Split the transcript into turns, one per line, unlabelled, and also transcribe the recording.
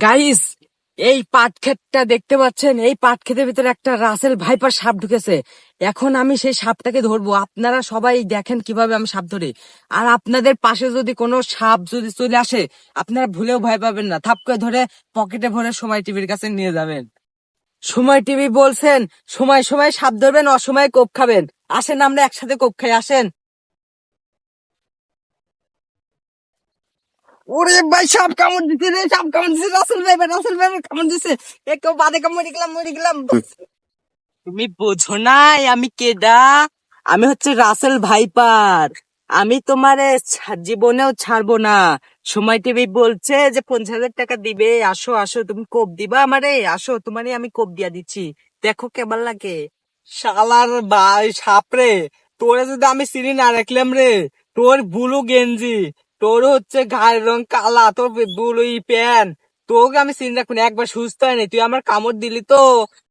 Guys এই পাট ক্ষেতটা দেখতে পাচ্ছেন? এই পাট ক্ষেতের ভিতরে একটা রাসেল ভাইপার সাপ ঢুকেছে। এখন আমি সেই সাপটাকে ধরবো। আপনারা সবাই দেখেন কীভাবে আমি সাপ ধরি। আর আপনাদের পাশে যদি কোনো সাপ যদি চলে আসে, আপনারা ভুলেও ভয় পাবেন না। থাপ করে ধরে পকেটে ভরে সময় টিভির কাছে নিয়ে যাবেন। সময় টিভি বলছেন, সময় সময় সাপ ধরবেন, অসময়ে কোপ খাবেন। আসেন, আমরা একসাথে কোপ খাই। আসেন। ওরে ভাই সাপ কামড় দিতে রে? সাপ কামড় দিছে? রাসেল ভাই রাসেল ভাই কামড় দিছে? একটু বাদে কামড় গেলাম মরে গেলাম তুমি বোঝো নাই আমি কেডা? আমি হচ্ছে রাসেল ভাইপার। আমি তোমারে জীবনেও ছাড়বো না। সময় টিভি বলছে যে পঞ্চাশ হাজার টাকা দিবে। আসো আসো, তুমি কোপ দিবা আমারে? আসো তোমারে আমি কোপ দিয়া দিচ্ছি। দেখো কেমন লাগে। শালার ভাই, সাপরে। তোরে যদি আমি চিনি না রাখলাম রে। তোর বুলু গেঞ্জি। তোর হচ্ছে গায়ের রং কালা, তোর বুলুই প্যান্ট। তোকে আমি চিনি রাখুন একবার সুস্থ হয়নি। তুই আমার কামড় দিলি তো।